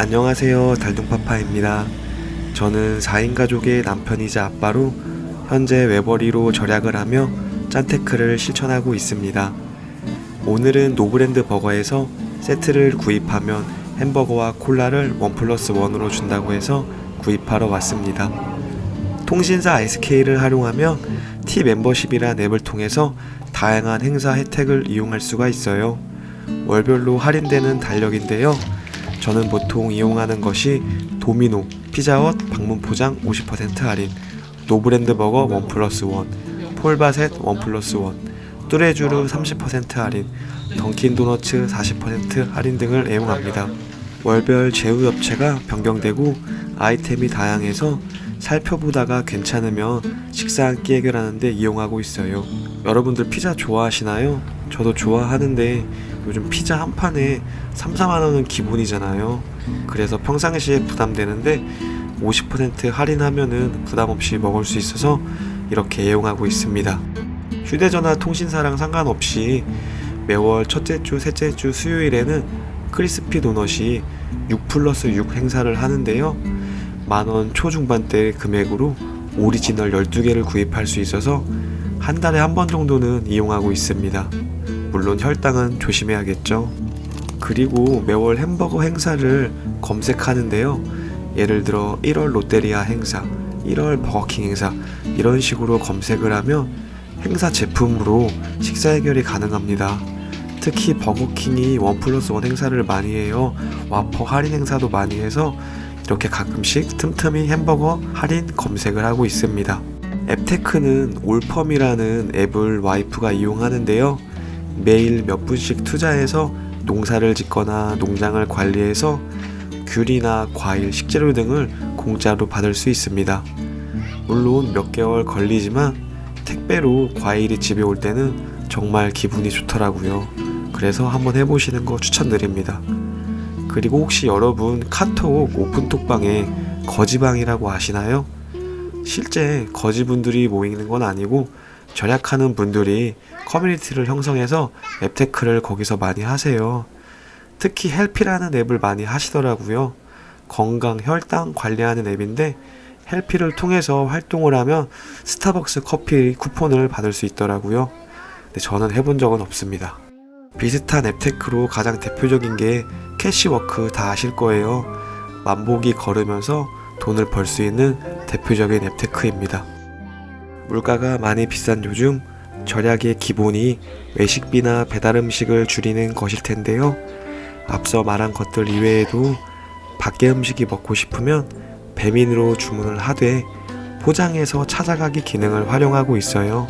안녕하세요. 달둥파파입니다. 저는 4인 가족의 남편이자 아빠로 현재 외벌이로 절약을 하며 짠테크를 실천하고 있습니다. 오늘은 노브랜드 버거에서 세트를 구입하면 햄버거와 콜라를 원 플러스 원으로 준다고 해서 구입하러 왔습니다. 통신사 SK를 활용하며 T 멤버십이란 앱을 통해서 다양한 행사 혜택을 이용할 수가 있어요. 월별로 할인되는 달력인데요. 저는 보통 이용하는 것이 도미노, 피자헛, 방문 포장 50% 할인, 노브랜드 버거 원 플러스 원, 폴바셋 원 플러스 원, 뚜레쥬르 30% 할인, 던킨 도너츠 40% 할인 등을 애용합니다. 월별 제휴 업체가 변경되고 아이템이 다양해서 살펴보다가 괜찮으면 식사 한 끼 해결하는데 이용하고 있어요. 여러분들 피자 좋아하시나요? 저도 좋아하는데 요즘 피자 한 판에 3, 4만 원은 기본이잖아요. 그래서 평상시에 부담되는데 50% 할인하면은 부담 없이 먹을 수 있어서 이렇게 애용하고 있습니다. 휴대전화 통신사랑 상관없이 매월 첫째 주, 셋째 주 수요일에는 크리스피 도넛이 6 플러스 6 행사를 하는데요. 만원 초중반대 금액으로 오리지널 12개를 구입할 수 있어서 한 달에 한 번 정도는 이용하고 있습니다. 물론 혈당은 조심해야겠죠. 그리고 매월 햄버거 행사를 검색하는데요. 예를 들어 1월 롯데리아 행사, 1월 버거킹 행사 이런 식으로 검색을 하면 행사 제품으로 식사 해결이 가능합니다. 특히 버거킹이 원 플러스 원 행사를 많이 해요. 와퍼 할인 행사도 많이 해서 이렇게 가끔씩 틈틈이 햄버거 할인 검색을 하고 있습니다. 앱테크는 올펌이라는 앱을 와이프가 이용하는데요. 매일 몇 분씩 투자해서 농사를 짓거나 농장을 관리해서 귤이나 과일, 식재료 등을 공짜로 받을 수 있습니다. 물론 몇 개월 걸리지만 택배로 과일이 집에 올 때는 정말 기분이 좋더라고요. 그래서 한번 해보시는 거 추천드립니다. 그리고 혹시 여러분 카톡 오픈톡방에 거지방이라고 아시나요? 실제 거지분들이 모이는 건 아니고 절약하는 분들이 커뮤니티를 형성해서 앱테크를 거기서 많이 하세요. 특히 헬피라는 앱을 많이 하시더라고요. 건강, 혈당 관리하는 앱인데 헬피를 통해서 활동을 하면 스타벅스 커피 쿠폰을 받을 수 있더라고요. 근데 저는 해본 적은 없습니다. 비슷한 앱테크로 가장 대표적인 게 캐시워크 다 아실 거예요. 만보기 걸으면서 돈을 벌 수 있는 대표적인 앱테크입니다. 물가가 많이 비싼 요즘 절약의 기본이 외식비나 배달 음식을 줄이는 것일 텐데요. 앞서 말한 것들 이외에도 밖에 음식이 먹고 싶으면 배민으로 주문을 하되 포장해서 찾아가기 기능을 활용하고 있어요.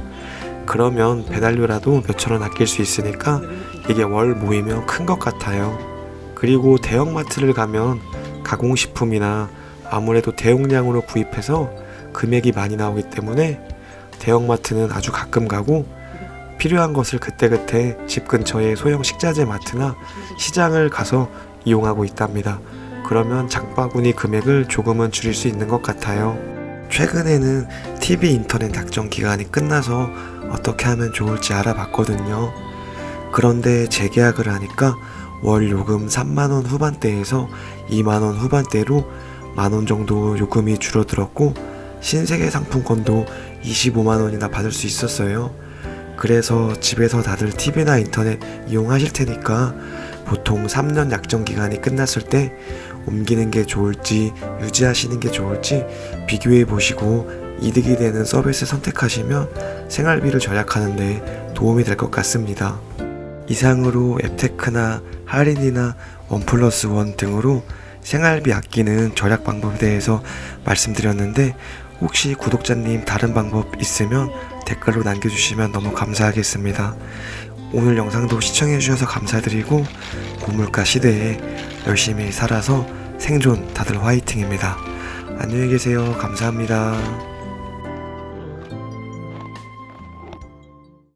그러면 배달료라도 몇천 원 아낄 수 있으니까 이게 월 모이면 큰 것 같아요. 그리고 대형마트를 가면 가공식품이나 아무래도 대용량으로 구입해서 금액이 많이 나오기 때문에 대형마트는 아주 가끔 가고 필요한 것을 그때그때 집 근처의 소형 식자재 마트나 시장을 가서 이용하고 있답니다. 그러면 장바구니 금액을 조금은 줄일 수 있는 것 같아요. 최근에는 TV 인터넷 약정 기간이 끝나서 어떻게 하면 좋을지 알아봤거든요. 그런데 재계약을 하니까 월 요금 3만원 후반대에서 2만원 후반대로 만원 정도 요금이 줄어들었고 신세계 상품권도 25만원이나 받을 수 있었어요. 그래서 집에서 다들 TV나 인터넷 이용하실 테니까 보통 3년 약정 기간이 끝났을 때 옮기는 게 좋을지 유지하시는 게 좋을지 비교해 보시고 이득이 되는 서비스 선택하시면 생활비를 절약하는데 도움이 될 것 같습니다. 이상으로 앱테크나 할인이나 원 플러스 원 등으로 생활비 아끼는 절약 방법에 대해서 말씀드렸는데 혹시 구독자님 다른 방법 있으면 댓글로 남겨주시면 너무 감사하겠습니다. 오늘 영상도 시청해주셔서 감사드리고 고물가 시대에 열심히 살아서 생존 다들 화이팅입니다. 안녕히 계세요. 감사합니다.